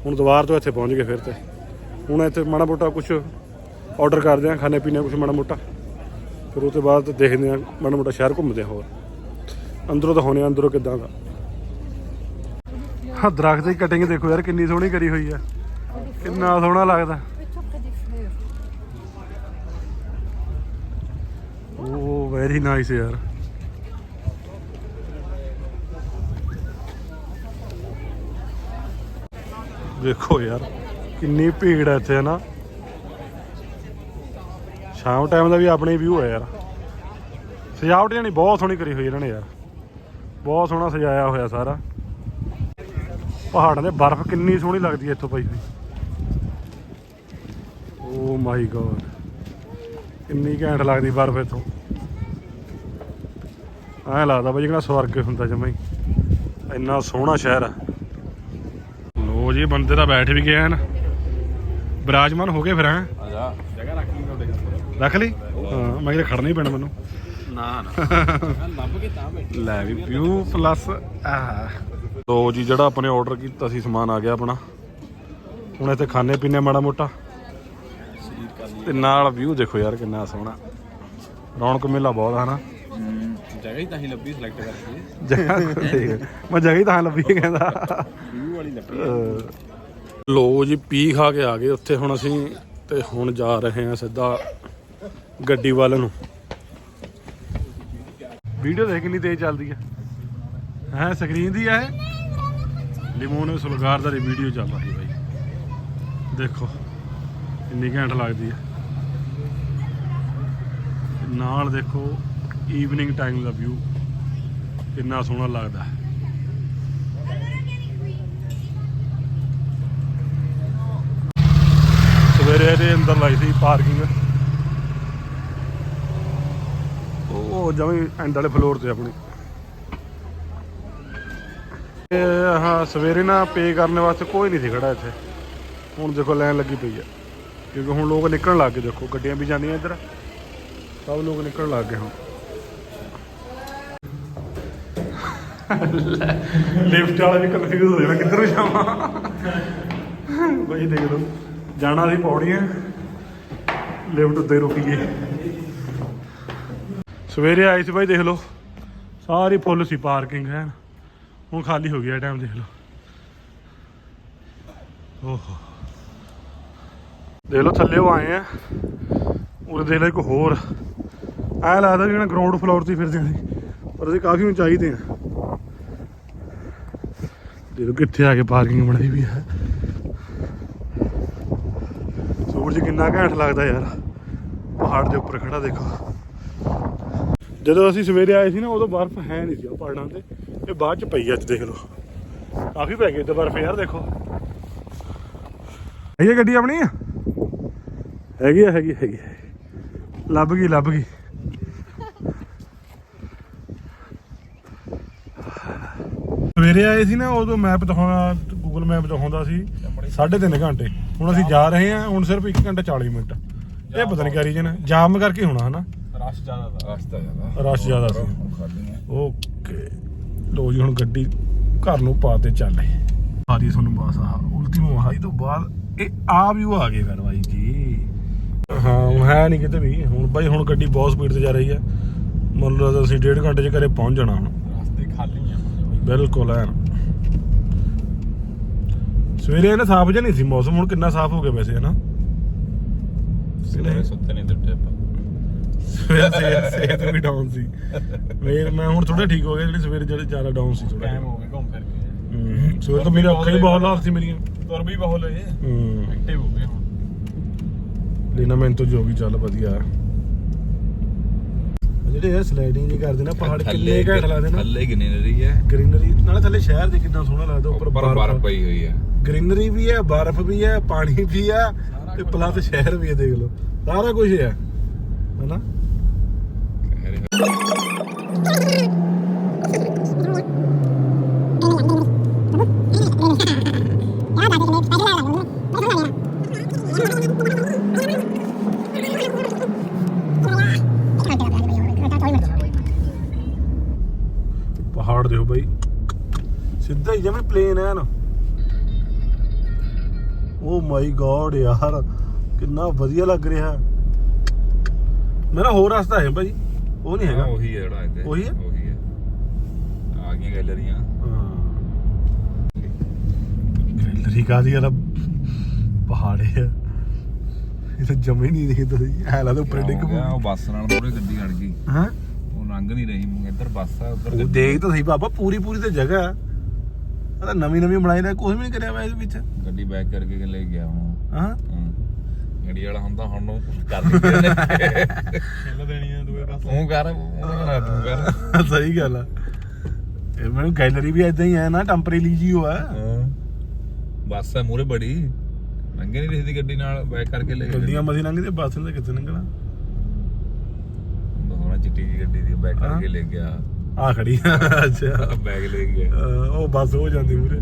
ਹੁਣ ਦੁਬਾਰ ਤੋਂ ਇੱਥੇ ਪਹੁੰਚ ਗਏ ਫਿਰ ਤੇ। ਹੁਣ ਇੱਥੇ ਮਾੜਾ ਮੋਟਾ ਕੁਝ ਆਰਡਰ ਕਰਦੇ ਆ ਖਾਣੇ ਪੀਣੇ ਕੁਝ ਮਾੜਾ ਮੋਟਾ। ਫਿਰ ਉਹ ਤੋਂ ਬਾਅਦ ਦੇਖਦੇ ਆ ਮਾੜਾ ਮੋਟਾ ਸ਼ਹਿਰ ਘੁੰਮਦੇ ਆ ਹੋਰ। ਅੰਦਰੋਂ ਤਾਂ ਹੋਣੇ ਆ, ਅੰਦਰੋਂ ਕਿੱਦਾਂ ਦਾ। ਹਾਂ ਦਰਖਤ ਦੀ ਕਟਿੰਗ ਦੇਖੋ ਯਾਰ, ਕਿੰਨੀ ਸੋਹਣੀ ਕਰੀ ਹੋਈ ਆ। ਕਿੰਨਾ ਸੋਹਣਾ ਲੱਗਦਾ। ਉਹ ਵੈਰੀ ਨਾਈਸ ਯਾਰ। ਦੇਖੋ ਯਾਰ, ਕਿੰਨੀ ਭੀੜ ਹੈ ਇੱਥੇ ਨਾ ਸ਼ਾਮ ਟਾਈਮ ਦਾ ਵੀ ਆਪਣੇ ਵਿਊ ਹੈ ਯਾਰ। ਸਜਾਵਟ ਜਾਨੀ ਬਹੁਤ ਸੋਹਣੀ ਕਰੀ ਹੋਈ ਇਹਨਾਂ ਨੇ ਯਾਰ। ਬਹੁਤ ਸੋਹਣਾ ਸਜਾਇਆ ਹੋਇਆ ਸਾਰਾ। ਪਹਾੜਾਂ ਦੇ ਬਰਫ਼ ਕਿੰਨੀ ਸੋਹਣੀ ਲੱਗਦੀ ਹੈ ਇੱਥੋਂ ਪਈ ਹੋਈ ਓ ਮਾਈ ਗॉड ਕਿੰਨੀ ਘੈਂਟ ਲੱਗਦੀ ਬਰਫ਼ ਇੱਥੋਂ। ਐਂ ਲੱਗਦਾ ਬਈ ਜਿਹੜਾ ਸਵਰਗ ਹੁੰਦਾ ਜਮਾਂ ਹੀ। ਇੰਨਾ ਸੋਹਣਾ ਸ਼ਹਿਰ ਆ। ਲੋ ਜੀ ਬੰਦੇ ਤਾਂ ਬੈਠ ਵੀ ਗਏ ਹਨ ਬਿਰਾਜਮਾਨ ਹੋ ਗਏ ਫਿਰ ਆ ਜਾ ਜਗ੍ਹਾ ਰੱਖ ਲਈ ਤੁਹਾਡੇ ਕੋਲ ਰੱਖ ਲਈ? ਹਾਂ ਮੈਂ ਕਿਹਾ ਖੜਨਾ ਹੀ ਪੈਣਾ ਮੈਨੂੰ। ਨਾ ਨਾ। ਲੱਭ ਕੇ ਤਾਂ ਬੈਠ। ਲੈ ਵੀ ਵਿਊ ਪਲੱਸ ਆ। ਲੋ ਜੀ ਜਿਹੜਾ ਆਪਣੇ ਆਰਡਰ ਕੀਤਾ ਸੀ ਸਮਾਨ ਆ ਗਿਆ ਆਪਣਾ। ਹੁਣ ਇੱਥੇ ਖਾਣੇ ਪੀਣੇ ਮਾੜਾ ਮੋਟਾ। ਤੇ ਨਾਲ ਵਿਊ ਦੇਖੋ ਯਾਰ ਕਿੰਨਾ ਸੋਹਣਾ। ਰੌਣਕ ਮੇਲਾ ਬਹੁਤ ਆ ਹਨਾ? ਜਗ੍ਹਾ ਹੀ ਤਾਂ ਹੀ ਲੱਭੀ ਸਿਲੈਕਟ ਕਰਕੇ। ਜਗ੍ਹਾ ਠੀਕ ਹੈ। ਮੈਂ ਜਗ੍ਹਾ ਹੀ ਤਾਂ ਲੱਭੀ ਕਹਿੰਦਾ। ਵਿਊ ਵਾਲੀ ਲੱਭੀ। ਅਹ ਲੋ ਜੀ ਪੀ ਖਾ ਕੇ ਆ ਗਏ ਉੱਥੇ ਹੁਣ ਅਸੀਂ ਤੇ ਹੁਣ ਜਾ ਰਹੇ ਹਾਂ ਸਿੱਧਾ ਗੱਡੀ ਵੱਲ ਨੂੰ। ਵੀਡੀਓ ਦੇਖ ਕਿੰਨੀ ਤੇਜ਼ ਚੱਲਦੀ ਹੈ ਹੈ, ਸਕਰੀਨ ਦੀ ਹੈ ਲਿਮੋਨ ਸੁਲਗਾਰ ਦਾ ਵੀਡੀਓ ਚੱਲ ਰਹੀ ਬਾਈ। ਦੇਖੋ, ਇੰਨੀ ਘੈਂਟ ਲੱਗਦੀ ਹੈ। ਨਾਲ ਦੇਖੋ ਈਵਨਿੰਗ ਟਾਈਮ ਦਾ ਵਿਊ ਕਿੰਨਾ ਸੋਹਣਾ ਲੱਗਦਾ ਹੈ। ਸਵੇਰੇ ਇਹਦੇ ਅੰਦਰ ਲਾਈ ਸੀ ਪਾਰਕਿੰਗ ਉਹ ਜਮੀ ਐਂਡ ਵਾਲੇ ਫਲੋਰ ਤੇ ਆਪਣੀ। ਇਹ ਹਾਂ ਸਵੇਰੇ ਨਾ ਪੇ ਕਰਨ ਵਾਸਤੇ ਕੋਈ ਨਹੀਂ ਸੀ ਖੜਾ ਇੱਥੇ। ਹੁਣ ਦੇਖੋ ਲਾਈਨ ਲੱਗੀ ਪਈ ਹੈ ਕਿਉਂਕਿ ਹੁਣ ਲੋਕ ਨਿਕਲਣ ਲੱਗ ਗਏ, ਦੇਖੋ ਗੱਡੀਆਂ ਵੀ ਜਾਂਦੀਆਂ ਇੱਧਰ। ਸਭ ਲੋਕ ਨਿਕਲਣ ਲੱਗ ਗਏ ਹੁਣ। ਲਿਫਟ ਵਾਲਾ ਵੀ ਕਨਫਿਊਜ਼ ਹੋ ਜਾਣਾ ਕਿੱਧਰ ਨੂੰ ਜਾਵਾਂ? ਬਈ ਦੇਖ ਲਓ, ਜਾਣਾ ਸੀ ਪੌੜੀਆਂ। ਲਿਫਟ ਉੱਤੇ ਰੁਕ ਗਈ ਸਵੇਰੇ ਆਈ ਸੀ ਬਾਈ ਦੇਖ ਲਓ, ਸਾਰੀ ਫੁੱਲ ਸੀ ਪਾਰਕਿੰਗ, ਹੈ। ਹੁਣ ਖਾਲੀ ਹੋ ਗਿਆ ਟਾਈਮ ਦੇਖ ਲਓ। ਓਹੋ। ਦੇਖ ਲਓ, ਥੱਲੇ ਉਹ ਆਏ ਆ। ਉਰੇ ਦੇਖ ਲਓ ਇੱਕ ਹੋਰ। ਐ ਲੱਗਦਾ ਵੀ ਇਹਨਾਂ ਗਰਾਊਂਡ ਫਲੋਰ ਤੇ ਫਿਰਦੇ ਨੇ ਪਰ ਅਸੀਂ ਕਾਫੀ ਉਚਾਈ ਤੇ ਆ। ਦੇਖੋ ਕਿੱਥੇ ਆ ਕੇ ਪਾਰਕਿੰਗ ਬਣਾਈ ਵੀ ਹੈ ਸੂਰਜ ਕਿੰਨਾ ਘੈਂਟ ਲੱਗਦਾ ਯਾਰ। ਪਹਾੜ ਦੇ ਉੱਪਰ ਖੜਾ ਦੇਖੋ। ਜਦੋਂ ਅਸੀਂ ਸਵੇਰੇ ਆਏ ਸੀ ਨਾ, ਉਦੋਂ ਬਰਫ਼ ਹੈ ਨਹੀਂ ਸੀ ਪਹਾੜਾਂ ਤੇ। ਇਹ ਬਾਅਦ ਚ ਪਈ ਅੱਜ ਦੇਖ ਲਓ। ਕਾਫੀ ਪੈ ਗਈ ਤੇ ਬਰਫ਼ ਯਾਰ ਦੇਖੋ। ਇਹ ਗੱਡੀ ਆਪਣੀ? ਹੈਗੀ ਆ ਹੈਗੀ ਹੈਗੀ ਲੱਭ ਗਈ ਲੱਭ ਗਈ। ਸਵੇਰੇ ਆਏ ਸੀ ਨਾ ਉਦੋਂ ਮੈਪ ਦਿਖਾਉਣਾ ਗੂਗਲ ਮੈਪ ਦਿਖਾਉਂਦਾ ਸੀ 3.5 ਘੰਟੇ। ਹੁਣ ਅਸੀਂ ਜਾ ਰਹੇ ਹਾਂ ਹੁਣ ਸਿਰਫ 1 ਘੰਟਾ 40 ਮਿੰਟ। ਇਹ ਪਤਾ ਨਹੀਂ ਕਿਆ ਰੀਜਨ ਹੈ ਜਾਮ ਕਰਕੇ ਹੋਣਾ ਹਨਾ। ਰਸ਼ ਜ਼ਿਆਦਾ ਦਾ ਰਸਤਾ ਜ਼ਿਆਦਾ ਰਸ਼ ਜ਼ਿਆਦਾ ਸੀ ਖਾਲੀ ਹੈ। ਓਕੇ ਲੋ ਜੀ ਹੁਣ ਗੱਡੀ ਘਰ ਨੂੰ ਪਾ ਤੇ ਚੱਲੇ ਆ ਰਹੀ ਹੈ ਤੁਹਾਨੂੰ ਬਸ ਆ ਉਲਟੀਮੋ ਹਾਈ ਤੋਂ ਬਾਅਦ ਇਹ ਆ ਵੀ ਆ ਗਏ ਫਿਰ ਬਾਈ ਜੀ। ਹਾਂ ਹੁਣ ਹੈ ਨਹੀਂ ਕਿਤੇ ਵੀ। ਹੁਣ ਬਾਈ ਹੁਣ ਗੱਡੀ ਬਹੁਤ ਸਪੀਡ ਤੇ ਜਾ ਰਹੀ ਹੈ। ਮੰਨ ਲਓ ਅਸੀਂ ਡੇਢ ਘੰਟੇ 'ਚ ਘਰੇ ਪਹੁੰਚ ਜਾਣਾ ਹੁਣ। ਰਸਤੇ ਖਾਲੀ ਆ। ਬਿਲਕੁਲ ਐਨ। ਸਵੇਰੇ ਇਹਨਾਂ ਸਾਫ਼ ਜਿਹਾ ਨਹੀਂ ਸੀ ਮੌਸਮ ਹੁਣ ਕਿੰਨਾ ਸਾਫ਼ ਹੋ ਗਿਆ ਵੈਸੇ ਹਨਾ? ਸਵੇਰੇ ਸੁੱਤੇ ਨਹੀਂ ਦਿੱਤੇ ਆਪਾਂ। ਸਵੇਰੇ ਸਿਹਤ- ਵੀ ਡਾਊਨ ਸੀ। ਮੈਂ ਮੈਂ ਹੁਣ ਥੋੜਾ ਠੀਕ ਹੋ ਗਿਆ ਜਿਹੜੀ ਸਵੇਰੇ ਜਿਹੜੇ ਜ਼ਿਆਦਾ ਡਾਊਨ ਸੀ ਥੋੜਾ ਟਾਈਮ ਹੋ ਗਿਆ ਘੁੰਮ ਫਿਰ ਕੇ। ਹੂੰ ਸਵੇਰੇ ਤਾਂ ਮੇਰੇ ਅੱਖਾਂ ਹੀ ਬਹੁਤ ਲਾਲ ਸੀ ਮੇਰੀਆਂ। ਤੁਰ ਵੀ ਬਹੁਤ ਲਏ ਹੂੰ। ਐਕਟਿਵ ਹੋ ਗਏ ਹੁਣ। ਲੈਣਾ ਮੈਨੂੰ ਤਾਂ ਜੋ ਵੀ ਚੱਲ ਵਧੀਆ। ਜਿਹੜੇ ਇਹ ਸਲਾਈਡਿੰਗ ਜੀ ਕਰਦੇ ਨਾ ਪਹਾੜ ਕਿੰਨੇ ਘੈਂਟ ਲੱਗਦੇ ਨਾ। ਥੱਲੇ ਗ੍ਰੀਨਰੀ ਹੈ ਗ੍ਰੀਨਰੀ ਨਾਲੇ ਥੱਲੇ ਸ਼ਹਿਰ ਦੇ ਕਿੰਨਾ ਸੋਹਣਾ ਲੱਗਦਾ ਉੱਪਰ ਉੱਪਰ ਬਰਫ਼। ਬਰਫ਼ ਪਈ ਹੋਈ ਹੈ ਗ੍ਰੀਨਰੀ ਵੀ ਹੈ ਬਰਫ਼ ਵੀ ਹੈ ਪਾਣੀ ਵੀ ਹੈ ਤੇ ਪਲੱਸ ਸ਼ਹਿਰ ਵੀ ਹੈ ਦੇਖ ਲਓ। ਸਾਰਾ ਕੁਝ ਹੈ ਹਨਾ ਕਹਿ ਰਹੇ ਪਹਾੜ ਦੇਖੋ ਬਾਈ ਸਿੱਧਾ ਹੀ ਜਿਵੇਂ ਪਲੇਨ ਹੈ ਨਾ ਓ ਮਾਈ ਗॉड ਯਾਰ ਕਿੰਨਾ ਵਧੀਆ ਲੱਗ ਰਿਹਾ। ਮੇਰਾ ਹੋਰ ਰਸਤਾ ਹੈ ਭਾਈ ਉਹ ਨਹੀਂ ਹੈਗਾ। ਉਹੀ ਹੈ ਜਿਹੜਾ ਇੱਥੇ। ਉਹੀ ਹੈ? ਉਹੀ ਹੈ। ਆ ਗਈਆਂ ਗੈਲਰੀਆਂ ਗੈਲਰੀ ਕਾਦੀ ਯਾਰ ਪਹਾੜੇ ਆ। ਇਹ ਤਾਂ ਜਮੇ ਨਹੀਂ ਦਿਖਦਾ ਸੀ ਐ ਲੱਗਦਾ ਉੱਪਰ ਡਿੱਗ ਪਊ। ਉਹ ਬੱਸ ਨਾਲ ਮੂਹਰੇ ਗੱਡੀ ਅੜ ਗਈ। ਹਾਂ? ਉਹ ਲੰਘ ਨਹੀਂ ਰਹੀ। ਇੱਧਰ ਬੱਸ ਆ ਉੱਧਰ ਉਹ ਗੱਡੀ। ਦੇਖ ਤਾਂ ਸਹੀ ਬਾਬਾ ਪੂਰੀ ਪੂਰੀ ਤੇ ਜਗ੍ਹਾ ਤਾਂ ਨਵੀਂ ਨਵੀਂ ਬਣਾਈ ਨਾ ਕੁਝ ਵੀ ਨਹੀਂ ਕਰਿਆ ਵਾ ਇਹਦੇ ਵਿੱਚ। ਗੱਡੀ ਬੈਕ ਕਰਕੇ ਕਿ ਲੈ ਗਿਆ ਹੁਣ। ਹਾਂ। ਹਾਂ। ਗੱਡੀ ਵਾਲਾ ਹੁੰਦਾ ਹੁਣ ਨੂੰ ਕਰ ਦਿੱਤੇ ਨੇ ਖੇਲ ਦੇਣੀ ਆ ਦੂਏ ਪਾਸੇ। ਤੂੰ ਕਰ ਉਹ ਕਰਾ ਤੂੰ ਕਰ। ਸਹੀ ਗੱਲ ਆ। ਇਹ ਮੈਨੂੰ ਗੈਲਰੀ ਵੀ ਇਦਾਂ ਹੀ ਹੈ ਨਾ ਟੈਂਪਰੇਰੀ ਜੀ ਹੋ ਆ। ਹਾਂ। ਬੱਸ ਹੈ ਮੂਹਰੇ ਬੜੀ। ਲੰਘੇ ਨਹੀਂ ਰਹੀ ਦੀ ਗੱਡੀ ਨਾਲ ਬੈਕ ਕਰਕੇ ਲੈ ਗਿਆ ਗੱਡੀਆਂ ਮਸੀਂ ਲੰਘਦੇ ਬੱਸ ਨੇ ਕਿੱਥੇ ਲੰਘਣਾ? ਹੋਣਾ ਚਿੱਟੀ ਜੀ ਗੱਡੀ ਦੀ ਬੈਕ ਕਰਕੇ ਲੈ ਗਿਆ। ਆ ਖੜੀ ਆ, ਅੱਛਾ। ਬੈਗ ਲੈ ਗਿਆ ਅਹ ਉਹ ਬੱਸ ਹੋ ਜਾਂਦੀ ਮੂਰੇ।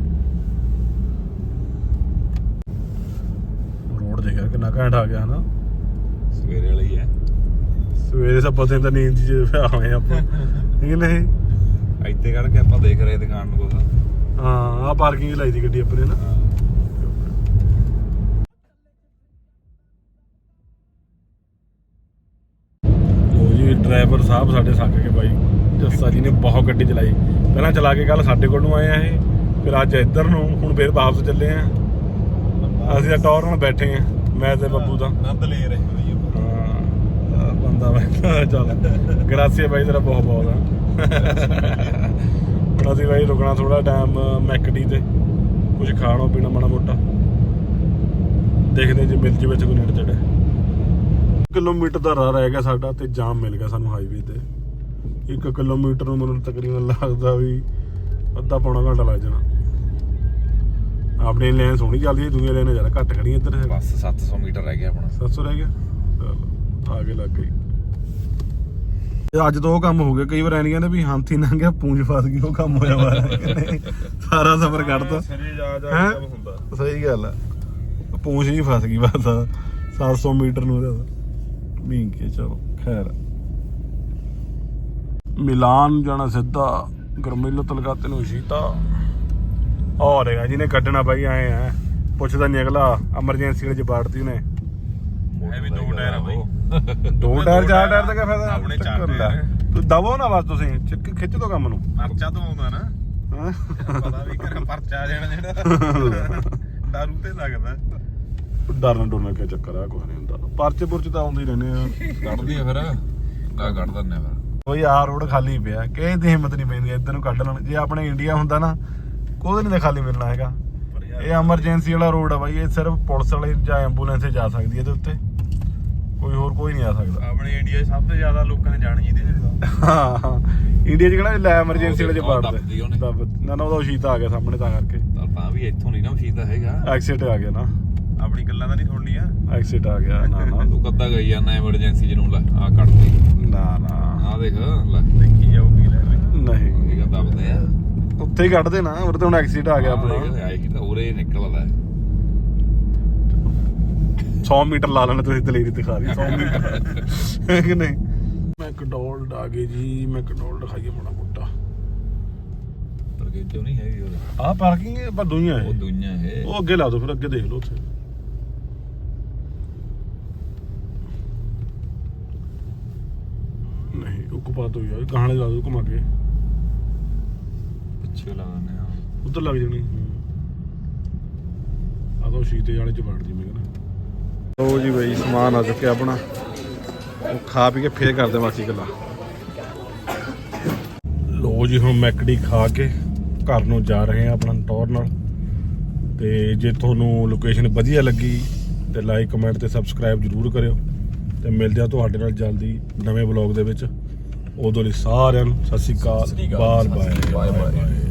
ਰੋਡ ਦੇਖਿਆ ਕਿੰਨਾ ਘੈਂਟ ਆ ਗਿਆ ਹਨਾ? ਸਵੇਰੇ ਵਾਲਾ ਹੀ ਹੈ। ਸਵੇਰੇ ਸਭ ਪਤਾ ਤਾਂ ਨੀਂਦ ਚ ਆਵੇਂ ਆਪਾਂ। ਠੀਕ ਨਹੀਂ? ਇੱਥੇ ਕੱਢ ਕੇ ਆਪਾਂ ਦੇਖ ਰਹੇ ਦੁਕਾਨ ਨੂੰ ਕੋਲ ਹਾਂ ਆ ਪਾਰਕਿੰਗ ਲਾਈ ਦੀ ਗੱਡੀ ਆਪਣੇ ਨਾ। ਗੱਡੀ ਚਲਾਈ। ਪਹਿਲਾਂ ਚਲਾ ਕੇ ਕੱਲ ਸਾਡੇ ਕੋਲ ਨੂੰ ਆਏ ਆ ਇਹ। ਫਿਰ ਅੱਜ ਇੱਧਰ ਨੂੰ ਹੁਣ ਫੇਰ ਵਾਪਸ ਚੱਲੇ ਆ। ਅਸੀਂ ਤਾਂ ਟੌਰ ਨਾਲ ਬੈਠੇ ਆ ਮੈਂ ਤੇ ਬੱਬੂ ਦਾ ਆਨੰਦ ਲੈ ਰਹੇ ਹੋ ਜੀ ਹਾਂ ਬੰਦਾ ਬੈਠਾ ਚੱਲ ਗਰਾਸੀਆ ਬਾਈ ਤੇਰਾ ਬਹੁਤ ਬਹੁਤ ਆ। ਹੁਣ ਅਸੀਂ ਬਾਈ ਰੁਕਣਾ ਥੋੜਾ ਟਾਈਮ ਮੈਕਡੀ ਤੇ। ਕੁਝ ਖਾਣਾ ਪੀਣਾ ਮਾੜਾ ਮੋਟਾ। ਦੇਖਦੇ ਜੇ ਮਿਲ ਜੇ ਵਿੱਚ ਕੋਈ ਨੇੜੇ ਚੜੇ ਕਿਲੋਮੀਟਰ ਦਾ ਰਾਹ ਰਹਿ ਗਿਆ ਸਾਡਾ ਤੇ ਜਾਮ ਮਿਲ ਗਿਆ ਸਾਨੂੰ ਹਾਈਵੇ ਤੇ। 1 ਕਿਲੋਮੀਟਰ ਨੂੰ ਮੈਨੂੰ ਤਕਰੀਬਨ ਲੱਗਦਾ ਵੀ ਅੱਧਾ ਪੌਣਾ ਘੰਟਾ ਲੱਗ ਜਾਣਾ। ਆਪਣੀ ਲਾਈਨ ਸੋਹਣੀ ਚੱਲਦੀ ਹੈ ਦੂਜੀਆਂ ਲਾਈਨਾਂ ਜ਼ਿਆਦਾ ਘੱਟ ਖੜੀਆਂ ਇੱਧਰ। ਬਸ 700 ਮੀਟਰ ਰਹਿ ਗਿਆ ਆਪਣਾ। 700 ਰਹਿ ਗਿਆ? ਆ ਕੇ ਲੱਗ ਗਈ। ਅੱਜ ਤੋਂ ਉਹ ਕੰਮ ਹੋ ਗਿਆ ਕਈ ਵਾਰ ਐਂ ਨੀ ਕਹਿੰਦੇ ਵੀ ਹਾਥੀ ਲੰਘ ਗਿਆ ਪੂੰਝ ਫਸ ਗਈ ਉਹ ਕੰਮ ਹੋਇਆ ਵਾ ਸਾਰਾ ਸਫ਼ਰ ਕੱਢਤਾ। ਸਿਰੇ ਜਾ ਜਾ ਹੈਂ? ਕੇ ਕੰਮ ਹੁੰਦਾ। ਸਹੀ ਗੱਲ ਆ। ਪੂੰਝ ਹੀ ਫਸ ਗਈ ਬਸ। 700 ਮੀਟਰ ਨੂੰ ਇਹਦਾ ਮੀਂਹ ਕੇ ਚਲੋ ਖੈਰ। ਮਿਲਾਨ ਜਾਣਾ ਸਿੱਧਾ ਗਰਮੇਲੋ ਤਲਗਾਤੇ ਨੂੰ ਸ਼ੀਤਾ। ਹੋ ਰਹੇਗਾ ਜਿਹਨੇ ਕੱਢਣਾ ਬਾਈ ਆਏ ਆ। ਪੁੱਛਦਾ ਨਹੀਂ ਅਗਲਾ ਐਮਰਜੈਂਸੀ ਵਾਲੇ ਚ ਬਾੜਤੀ ਨੇ ਇਹ ਵੀ ਦੋ ਟਾਇਰ ਆ ਬਾਈ। ਦੋ ਟਾਇਰ ਚਾਰ ਟਾਇਰ ਦਾ ਕੀ ਫਾਇਦਾ? ਆਪਣੇ ਚਾਰ। ਟਾਇਰ। ਤੂੰ ਦਵੋ ਨਾ ਬਸ ਤੁਸੀਂ ਚੱਕ ਖਿੱਚ ਦੋ ਕੰਮ ਨੂੰ। ਪਰਚਾ ਤੋਂ ਆਉਂਦਾ ਨਾ? ਪਤਾ ਵੀ ਘਰ ਪਰਚਾ ਜਾਣਾ ਜਿਹੜਾ। ਦਾਰੂ ਤੇ ਲੱਗਦਾ। ਡਰਨਾ ਡਰਨਾ ਕੀ ਚੱਕਰ ਆ ਕੋਈ ਨਹੀਂ ਹੁੰਦਾ। ਪਰਚੇ ਪੁਰਚੇ ਤਾਂ ਆਉਂਦੇ ਹੀ ਰਹਿੰਦੇ ਆ। ਕੱਢਦੀ ਆ ਫਿਰ। ਕੱਢ ਦਿੰਨੇ ਆ ਫਿਰ। ਕੋਈ ਆ ਰੋਡ ਖਾਲੀ ਪਿਆ ਕਿਸੇ ਦੀ ਹਿੰਮਤ ਨਹੀਂ ਪੈਂਦੀ ਇੱਧਰ ਨੂੰ ਕੱਢ ਲੈਣ। ਜੇ ਆਪਣੇ ਇੰਡੀਆ ਹੁੰਦਾ ਨਾ ਕੋਈ ਨਹੀਂ ਖਾਲੀ ਮਿਲਣਾ ਹੈਗਾ। ਇਹ ਐਮਰਜੈਂਸੀ ਵਾਲਾ ਰੋਡ ਆ ਬਾਈ ਇਹ ਸਿਰਫ ਪੁਲਿਸ ਵਾਲੇ ਜਾਂ ਐਂਬੂਲੈਂਸ ਜਾ ਸਕਦੀ ਹੈ ਇਹਦੇ ਉੱਤੇ। ਕੋਈ ਹੋਰ ਕੋਈ ਨਹੀਂ ਆ ਸਕਦਾ। ਆਪਣੇ ਇੰਡੀਆ 'ਚ ਸਭ ਤੋਂ ਜ਼ਿਆਦਾ ਲੋਕਾਂ ਨੇ ਜਾਣੀ ਇਹਦੇ ਚ ਹਾਂ। ਇੰਡੀਆ 'ਚ ਕਿਹੜਾ ਲੈ ਐਮਰਜੈਂਸੀ ਵਾਲੇ ਚ। ਦੱਬ- ਨਾ ਨਾ ਉਹਦਾ ਸ਼ੀਤਾ ਆ ਗਿਆ ਸਾਹਮਣੇ ਤਾਂ ਕਰਕੇ। ਤਾਂ ਵੀ ਇੱਥੋਂ ਨਹੀਂ ਨਾ ਮਸ਼ੀਦਾ ਹੈਗਾ। ਐਕਸੀਡੈਂਟ ਆ ਗਿਆ ਨਾ। ਆਪਣੀ ਗੱਲਾਂ ਤਾਂ ਨਹੀਂ ਸੁਣਨੀਆਂ। ਐਕਸੀਡੈਂਟ ਆ ਗਿਆ ਨਾ ਨਾ। ਤੂੰ ਕੱਦਾ ਗਈ ਜਾਂਦਾ ਐਮਰਜੈਂਸੀ ਜਿਹਨੂੰ ਲੈ ਆ ਕੱਢਦੀ ਨਾ ਨਾ। ਆ ਦੇਖ ਲੈ ਦੇਖੀ ਜਾਊਗੀ ਲੈ ਲੈ। ਨਹੀਂ। ਇਹ ਦੱਬਦੇ ਆ। ਉੱਥੇ ਹੀ ਕੱਢਦੇ ਨਾ ਉਰੇ ਤਾਂ ਹੁਣ ਐਕਸੀਡੈਂਟ ਆ ਗਿਆ ਆਪਣਾ। ਆਏਗੀ ਤਾਂ ਉਰੇ ਨਿਕਲਦਾ। 100 ਮੀਟਰ ਲਾ ਲੈਣਾ ਤੁਸੀਂ ਦਲੇਰੀ ਦਿਖਾ ਰਹੀ 100 ਮੀਟਰ। ਹੈ ਕਿ ਨਹੀਂ? ਮੈਕਡੋਨਲਡ ਆ ਗਏ ਜੀ ਮੈਕਡੋਨਲਡ ਖਾਈਏ ਮਾੜਾ ਮੋਟਾ। ਪਰ ਕਿ ਨਹੀਂ ਹੈਗੀ ਉਹ ਆਹ ਪਾਰਕਿੰਗ ਹੈ ਪਰ ਦੁਨੀਆ ਉਹ ਹੈ ਦੁਨੀਆ ਹੈ। ਉਹ ਅੱਗੇ ਲਾ ਦਿਓ ਫਿਰ ਅੱਗੇ ਦੇਖ ਲਓ ਉੱਥੇ। ਉਹ ਕੁਪਾ ਦੋ ਯਾਰ ਗਾਣੇ ਲਾ ਦਿਓ ਘੁਮਾ ਕੇ। ਪਿੱਛੇ ਲਾਉਂਦੇ ਆ। ਉੱਧਰ ਲੱਗ ਜਾਣੀ। ਆ ਤਾਂ ਸ਼ੀਤੇ ਵਾਲੇ ਚ ਵੜ ਜੀ ਮੈਂ ਕਹਿੰਦਾ। ਲੋ ਜੀ ਬਈ ਸਮਾਨ ਆ ਚੁੱਕਿਆ ਆਪਣਾ। ਉਹ ਖਾ ਪੀ ਕੇ ਫੇਰ ਕਰਦੇ ਬਾਕੀ ਗੱਲਾਂ। ਲੋ ਜੀ ਹੁਣ ਮੈਕਡੀ ਖਾ ਕੇ ਘਰ ਨੂੰ ਜਾ ਰਹੇ ਆ ਆਪਣਾ ਟੌਰ ਨਾਲ। ਤੇ ਜੇ ਤੁਹਾਨੂੰ ਲੋਕੇਸ਼ਨ ਵਧੀਆ ਲੱਗੀ ਤੇ ਲਾਈਕ ਕਮੈਂਟ ਤੇ ਸਬਸਕ੍ਰਾਈਬ ਜਰੂਰ ਕਰਿਓ। ਤੇ ਮਿਲਦੇ ਆ ਤੁਹਾਡੇ ਨਾਲ ਜਲਦੀ ਨਵੇਂ ਬਲੌਗ ਦੇ ਵਿੱਚ। ਉਦੋਂ ਲਈ ਸਾਰਿਆਂ ਨੂੰ ਸਤਿ ਸ਼੍ਰੀ ਅਕਾਲ ਬਾਏ ਬਾਏ।